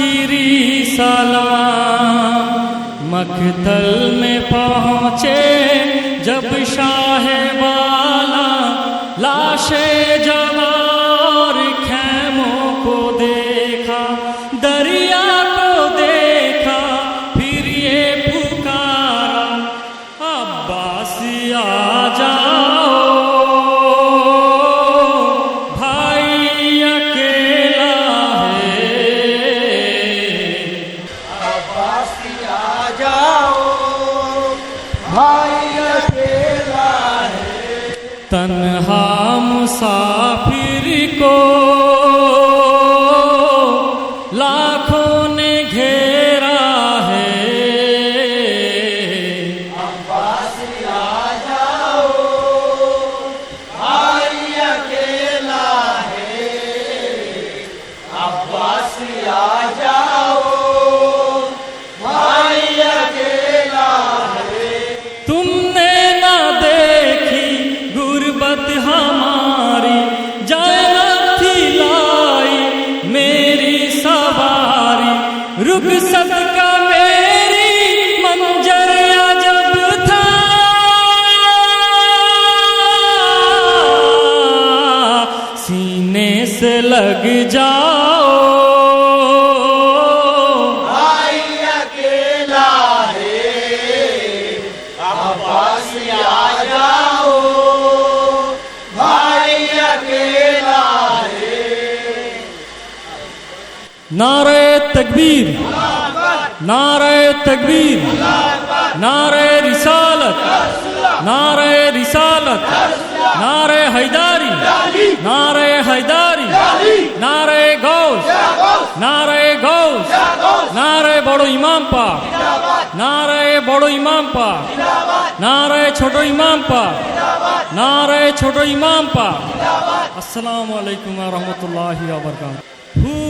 आखिरी सलाम मखदल में पहुँचे নারে তকবীর। নারে তকবীর। নারে রিসালত। নারে রিসালত। নারে হায়দারি। নারে হায়দারি। নারে গৌস। নারে গৌস। নারে বড় ইমাম পা নারে বড় ইমাম পা নারে ছোট ইমাম পা নারে ছোট ইমাম পা আসসালামু আলাইকুম রহমতুল্লাহ আবরকাত হু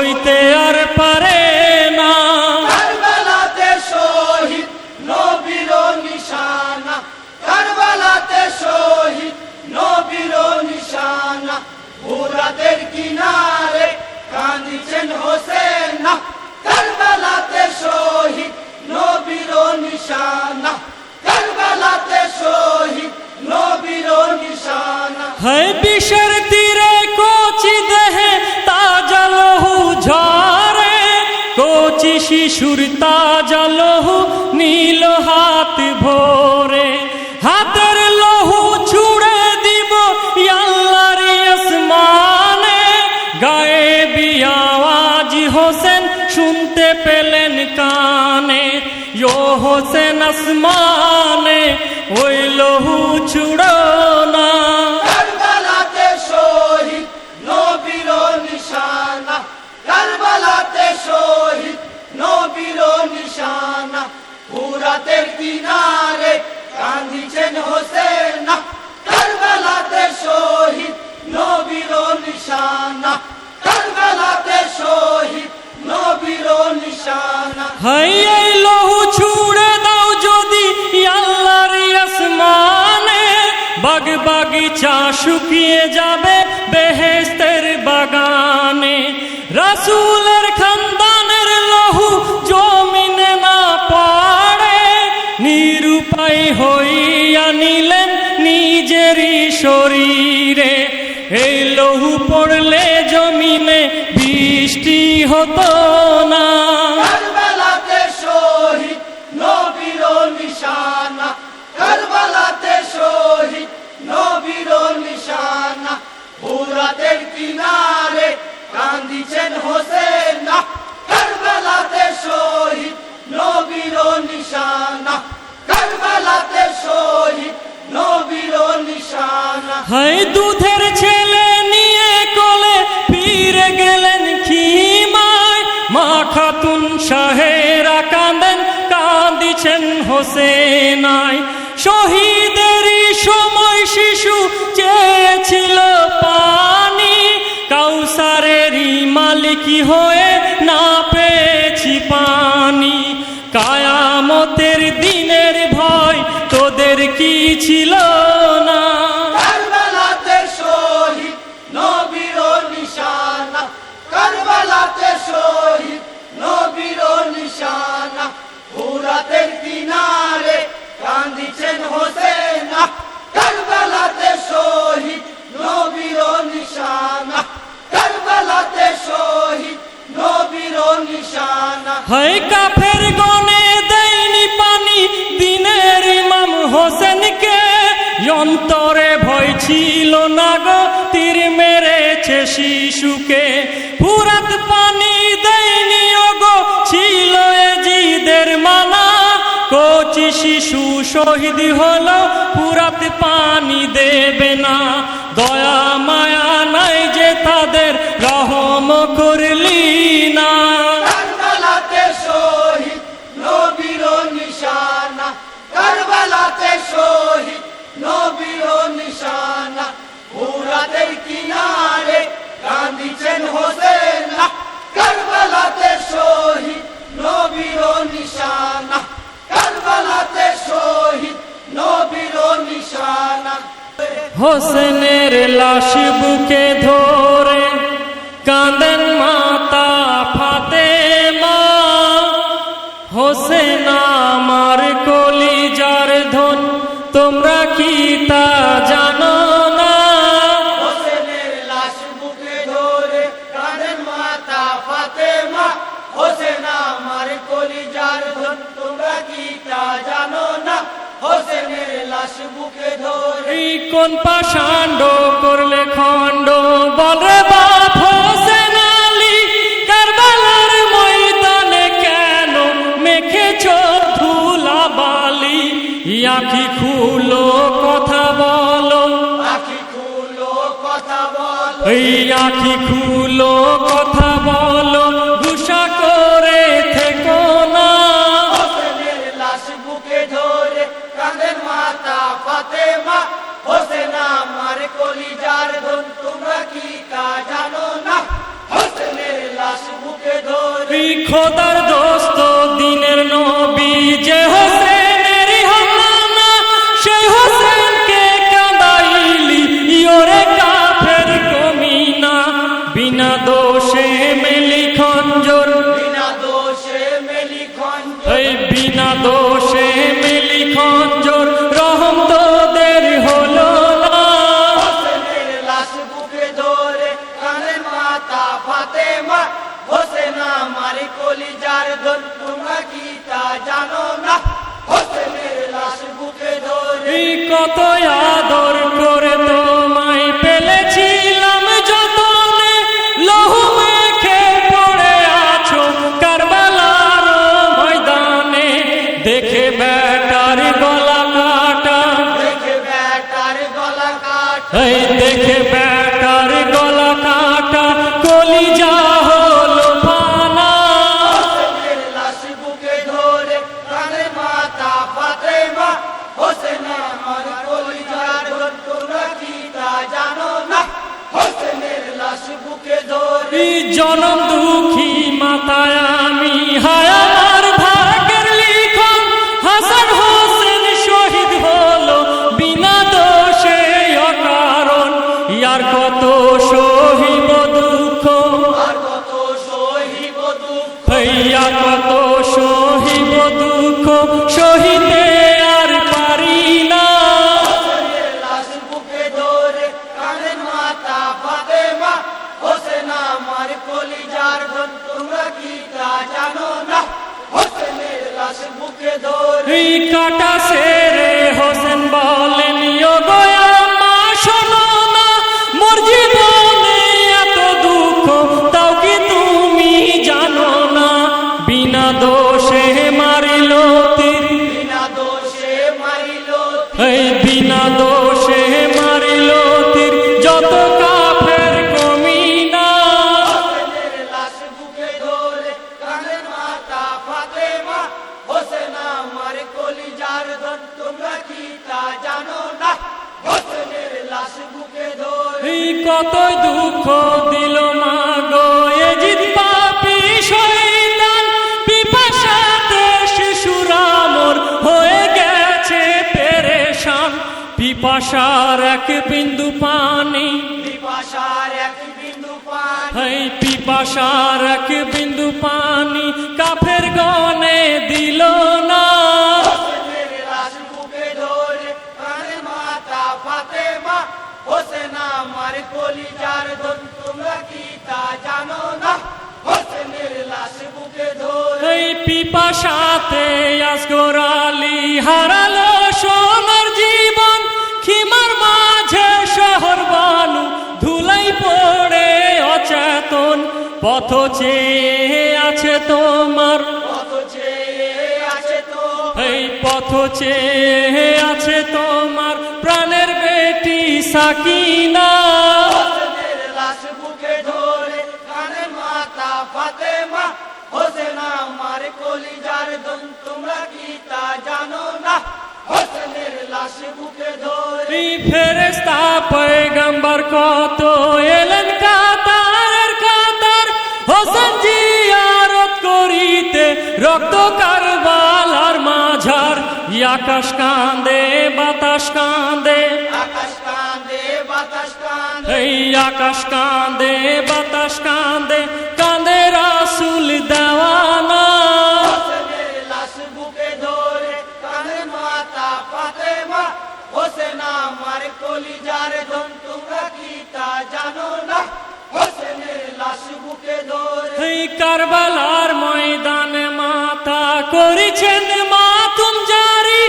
সইতে আর পারে নীল হাত ভোরে, হাতের লহু ছুড়ে দিব ইয়াল্লার আসমানে। গায়ে বিয়াওয়াজ হোসেন শুনতে পেলেন কানে। ইয়ো হোসেন আসমানে, ওই লহু ছুড়ো না। পুরাতের কিনারে কাঁদিছেন হোসেন, কারবালাতে শহীদ নবীর নিশানা, কারবালাতে শহীদ নবীর নিশানা। হাই, এই লহু ছুড়ে দাও যদি আল্লাহর আসমানে। বাগ বাগিচা শুকিয়ে যাবে বেহেস্তের বাগানে। রাসূলের হইয়া নিলেন নিজেরই শরীরে। এই লহু পড়লে জমিনে বৃষ্টি হতো। মালিকি হয়ে হয় কাফের গনে দেয়নি পানি। দিনের ইমাম হোসেনকে অন্তরে ভয় ছিল না গো, তীর মেরেছে শিশুকে। ফুরাত পানি দেয়নি ওগো, ছিল জিদের মানা কচি শিশু শহীদ হলো, ফুরাত পানি দেবে না। দয়া মায়া নাই যে তাদের, রহম করলি। হোসেনের লাশ বুকে ধরে কাঁদেন মাতা ফাতে মা হোসেন আমার কলিজার ধন, তোমরা কি তা জানো না? ধরে মাতা ধন, তোমরা জানো কোন পাষাণ্ড করলে খণ্ড? বলে বাপ হোসেন আলী কারবালার ময়দানে কেন মেখেছ ধুলা বালি আঁখি খুলো কথা বলো। আঁখি খুলো কথা বলো। খুলো কথা খোদার কত কতই দুঃখ দিল মা গো এজিত পাপি শৈতান পিপাসাতে শিশুরামর হয়ে গেছে পেরেশান। পিপাসার এক বিন্দু পানি। পিপাসার এক বিন্দু পানি। পিপাসার এক বিন্দু পানি। কাফের গনে দিল না। জানো এই পিপাসাতে আসগর আলী হারালো সোনার জীবন খিমার মাঝে শহর বানু ধুলাই পড়ে অচেতন পথ চেয়ে আছে তোমার। এই পথ চেয়ে আছে তোমার প্রাণের বেটি সাকিনা। কলিজার দন তোমরা কি তা জানো না? হোসেনের লাশ বুকে ধরে। ফেরেস্তা পয়গম্বর কত এলেন কাতার কাতার। হোসেন জিয়ারত করিতে রক্ত কারবালার মাঝার। আকাশ কান্দে বাতাস কান্দে। আকাশ কান্দে বাতাস কান্দে। এই আকাশ কান্দে বাতাস কান্দে। কারবালার ময়দানে মাথা করেছেন মা তুম জারি।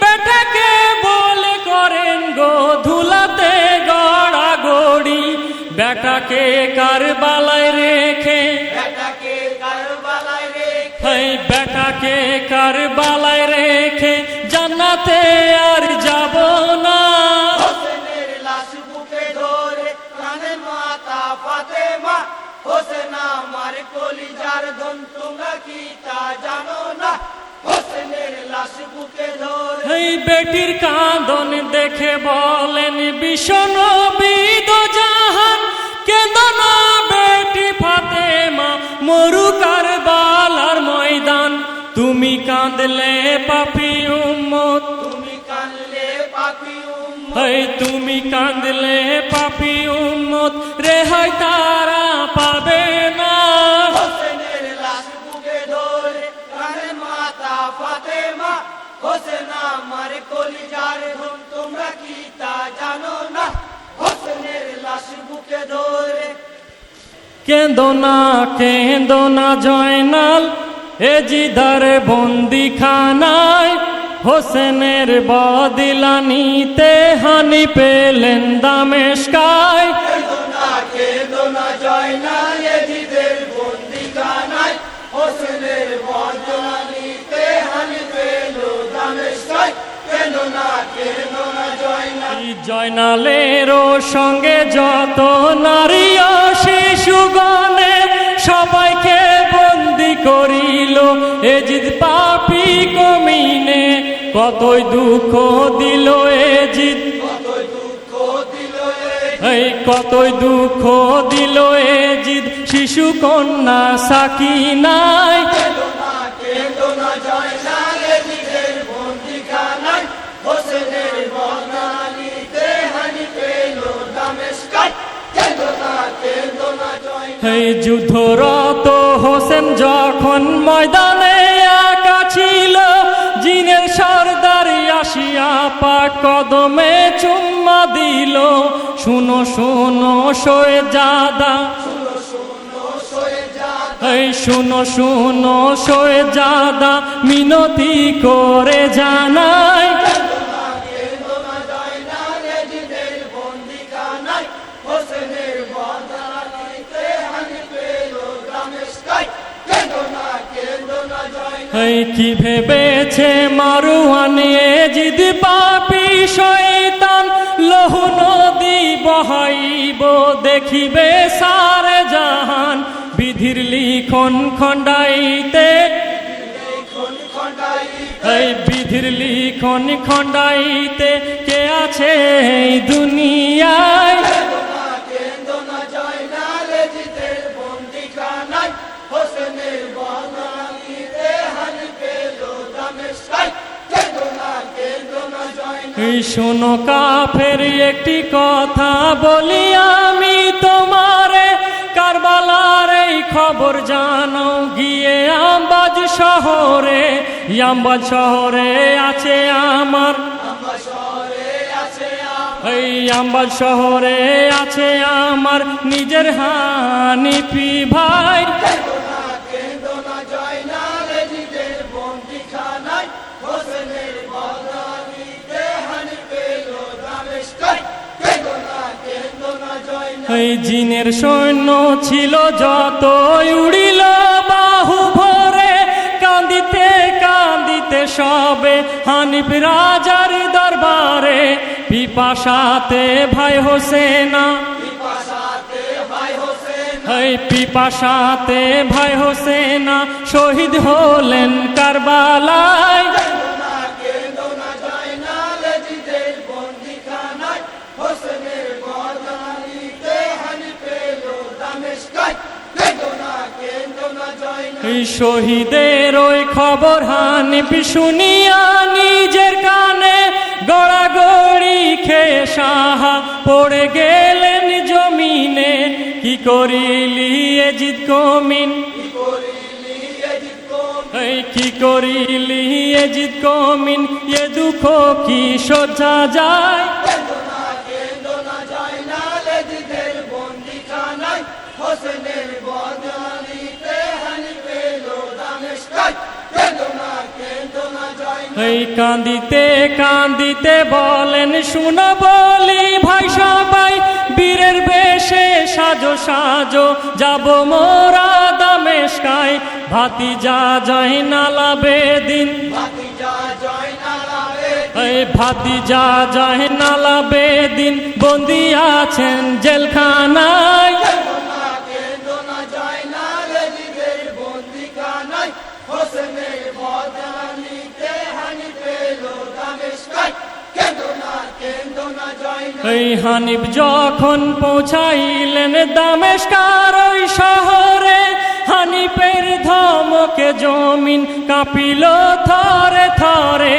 বেটাকে বলে করেন গো ধুলাতে গড়া গড়ি। বেটাকে কারবালায় রেখে। বেটাকে কারবালায় রেখে। জানাতে বেটাকে রেখে আর যাব কলিজার ধন কি তা জানো না? এই বেটির কাঁদন দেখে বলেন ভীষণ বিদ জাহান কেন্দনা বেটি ফাতেমা মরুকার বালার ময়দান। তুমি কাঁদলে পাপি উম্মত। তুমি কাঁদলে পাপি উম্মত। তুমি কাঁদলে পাপি উম্মত। রেহাই তারা কেন্দনা কেন্দনা জয়নাল এ জিদার বন্দি খানায় হোসেনের বদিলানিতে হানি পেলেন দামেশকায়। না না জয়নালেরও সঙ্গে যত নারী শিশুগণের সবাইকে বন্দি করিল। এজিদ পাপি কমিনে, কতই দুঃখ দিল এজিদ। এই কতই দুঃখ দিল এজিদ, শিশু কন্যা সাকিনায় এই যুদ্ধরত হোসেন যখন ময়দানে একা ছিল, জিনের সর্দার আসিয়া পাক কদমে চুম্মা দিল। শুনো শুনো শোয়ে জাদা এই শুনো শুনো শোয়ে জাদা মিনতি করে জানাই এই কি ভেবেছে মারুয়ানে জিদ পাপি শয়তান? লহু নদী বহাইব, দেখিবে সারে জাহান। বিধির লিখন খণ্ডাইতে। এই বিধির লিখন খণ্ডাইতে কে আছে এই দুনিয়ায়? শোনো, কাফের একটি কথা বলি আমি তোমারে। কারবালার এই খবর জানো গিয়ে আম্বাজ শহরে। আম্বাজ শহরে আছে আমার। এই আম্বাজ শহরে আছে আমার। নিজের হানিফি ভাই এই জিনের সৈন্য ছিল যত উড়িল বাহু ভরে কান্দিতে কাঁদিতে সবে হানিফ রাজার দরবারে, পিপাসাতে ভাই হোসেনা। এই পিপাসাতে ভাই হোসেনা শহীদ হলেন কারবালায়। শহীদের ওই খবর হানিফ শুনিয়া নিজের কানে গড়াগড়ি খেয়ে সাহা পড়ে গেলেন জমিনে। কি করিলি এজিদ কমিন? কি করিলি এজিদ কমিন? এ দুঃখ কি সজ্জা যায়? এই কান্দিতে কান্দিতে বলেন শুনো বলি ভাই সবাই বীরের বেশে সাজো সাজো যাব মোরা দামেশকায়। ভাতি যা যায় নালা বেদিন। ভাতিজা এই যা যায় নালা বেদিন বন্দি আছেন জেলখানায় এই হানিফ যখন পৌঁছাইলেন দামেশকার ওই শহরে, হানিফের ধমকে জমিন কাঁপিল থরে থরে,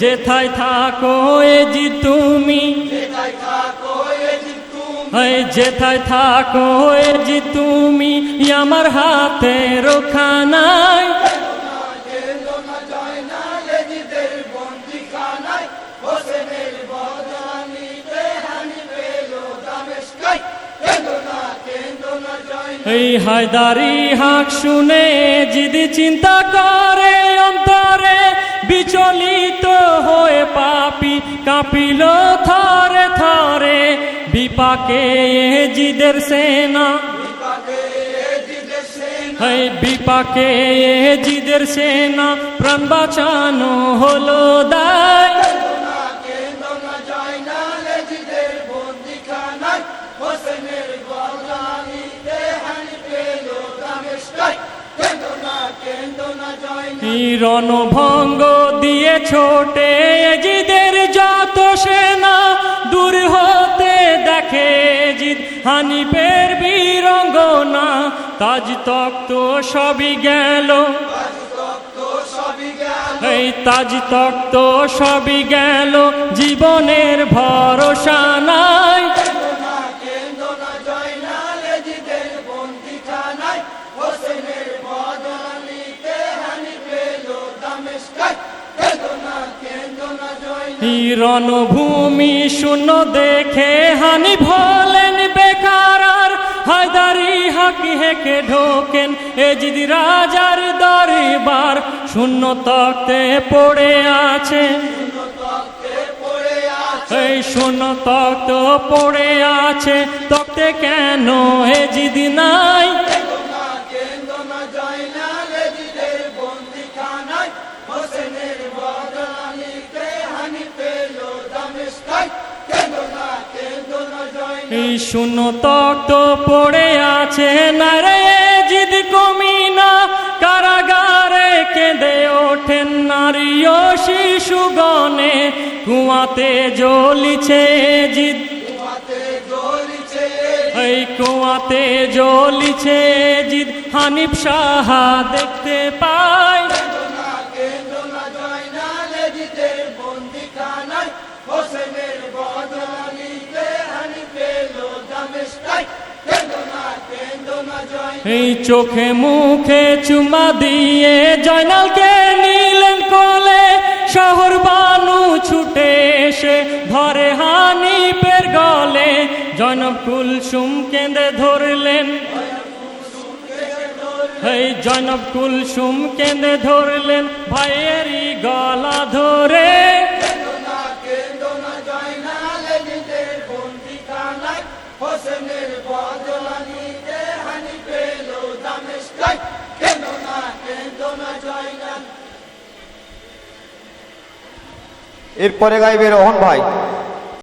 যেথায় থাকো এ জি তুমি। যেথায় থাকো এ যে তুমি, এই যেথায় থাকো এ জি তুমি আমার হাতে রোখানায় এই হায়দারি হাক শুনে জিদি চিন্তা করে, অন্তরে বিচলিত হয়ে পাপি কাঁপিল থরে থরে, বিপাকে জিদের সেনা। এই বিপাকে জিদের সেনা, প্রাণ বাঁচানো হলো দায়। রণভঙ্গ দিয়ে ছোটে জিদের যত সেনা দূর হতে দেখে জিদ, হানিফের বীরঙ্গনা, তাজ তক্ত সবই গেল তো সবই গেল। এই তাজ তক্ত সবই গেল, জীবনের ভরসা নাই। রণভূমি শূন্য দেখে হানি ভলেন বেকার আর হায়দারি হাকি হেকে ঢোকেন এজিদ রাজার দরবার। শূন্য তক্তে পড়ে আছে। এই শূন্য তক্ত পড়ে আছে। তক্তে কেন এজিদ নাই? জয় না এই তক্ত পড়ে আছে নারে জিদ কমিনা? কারাগারে কেঁদে ওঠেন নারী ও শিশুগণে। কুয়াতে জ্বলিছে জিদ। এই কুয়াতে জ্বলিছে জিদ। হানিফ সাহা দেখতে পায় এই চোখে মুখে চুমা দিয়ে জয়নালকে নিলেন কোলে। শহর বানু ছুটে এসে ধরে হানিপের গলে। জনব কুলসুম কেঁদে ধরলেন। এই জনব কুলসুম কেঁদে ধরলেন। ভাইয়েরই গলা ধরে এরপরে গাইবে রোহন ভাই।